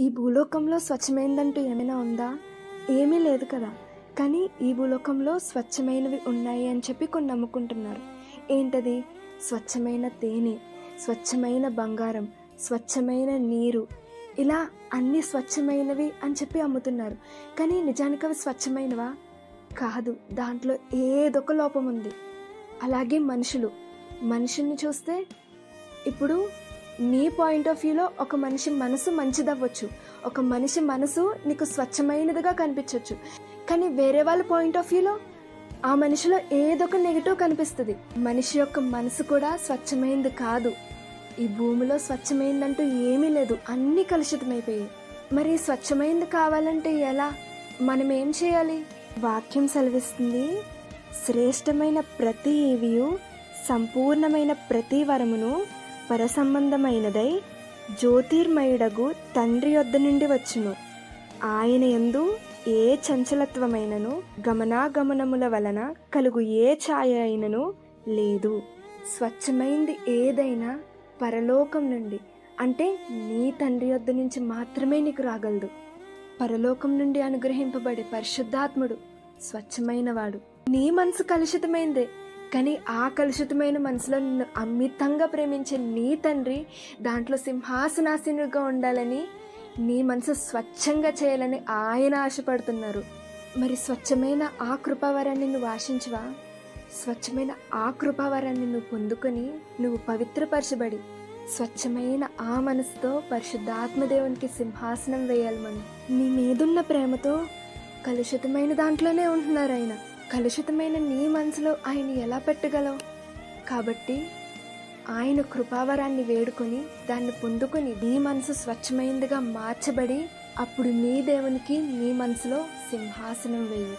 ఈ భూలోకంలో స్వచ్ఛమైనదంటూ ఏమైనా ఉందా? ఏమీ లేదు కదా. కానీ ఈ భూలోకంలో స్వచ్ఛమైనవి ఉన్నాయి అని చెప్పి కొన్ని నమ్ముకుంటున్నారు. ఏంటది? స్వచ్ఛమైన తేనె స్వచ్ఛమైన బంగారం స్వచ్ఛమైన నీరు. ఇలా అన్ని స్వచ్ఛమైనవి అని చెప్పి అమ్ముతున్నారు. కానీ నిజానికి అవి స్వచ్ఛమైనవా? కాదు. దాంట్లో ఏదొక లోపం ఉంది అలాగే మనుషులు. మనుషుల్ని చూస్తే ఇప్పుడు నీ పాయింట్ ఆఫ్ వ్యూలో ఒక మనిషి మనసు మంచిదవ్వచ్చు. ఒక మనిషి మనసు నీకు స్వచ్ఛమైనదిగా కనిపించవచ్చు కానీ వేరే వాళ్ళ పాయింట్ ఆఫ్ వ్యూలో ఆ మనిషిలో ఏదో ఒక నెగిటివ్ కనిపిస్తుంది. మనిషి యొక్క మనసు కూడా స్వచ్ఛమైనది కాదు. ఈ భూమిలో స్వచ్ఛమైందంటూ ఏమీ లేదు. అన్నీ కలుషితమైపోయాయి. మరి స్వచ్ఛమైనది కావాలంటే ఎలా? మనం ఏం చేయాలి? వాక్యం సెలవిస్తుంది శ్రేష్టమైన ప్రతి ఈవియు సంపూర్ణమైన ప్రతి వరమును పరసంబంధమైనదై జ్యోతిర్మయుడగు తండ్రి యొద్ద నుండి వచ్చును. ఆయన ఎందు ఏ చంచలత్వమైనను గమనాగమనముల వలన కలుగు ఏ ఛాయ అయినను లేదు. స్వచ్ఛమైంది ఏదైనా పరలోకం నుండి అంటే నీ తండ్రి యొద్ద నుంచి మాత్రమే నీకు రాగలదు. పరలోకం నుండి అనుగ్రహింపబడే పరిశుద్ధాత్ముడు స్వచ్ఛమైనవాడు. నీ మనసు కలుషితమైందే. కానీ ఆ కలుషితమైన మనసులో నిన్ను అమితంగా ప్రేమించే నీ తండ్రి దాంట్లో సింహాసనాసీనుడిగా ఉండాలని నీ మనసు స్వచ్ఛంగా చేయాలని ఆయన ఆశపడుతున్నారు. మరి స్వచ్ఛమైన ఆ కృపావరాన్ని నువ్వు ఆశించవా? స్వచ్ఛమైన ఆ కృపావరాన్ని నువ్వు పొందుకొని నువ్వు పవిత్రపరచబడి స్వచ్ఛమైన ఆ మనసుతో పరిశుద్ధాత్మదేవునికి సింహాసనం వేయాలి మనం. నీ మీదున్న ప్రేమతో కలుషితమైన దాంట్లోనే ఉంటున్నారు ఆయన. కలుషితమైన నీ మనసులో ఆయన ఎలా పెట్టగలవు కాబట్టి ఆయన కృపావరాన్ని వేడుకొని దాన్ని పొందుకొని నీ మనసు స్వచ్ఛమైనదిగా మార్చబడి అప్పుడు నీ దేవునికి నీ మనసులో సింహాసనం వేయి.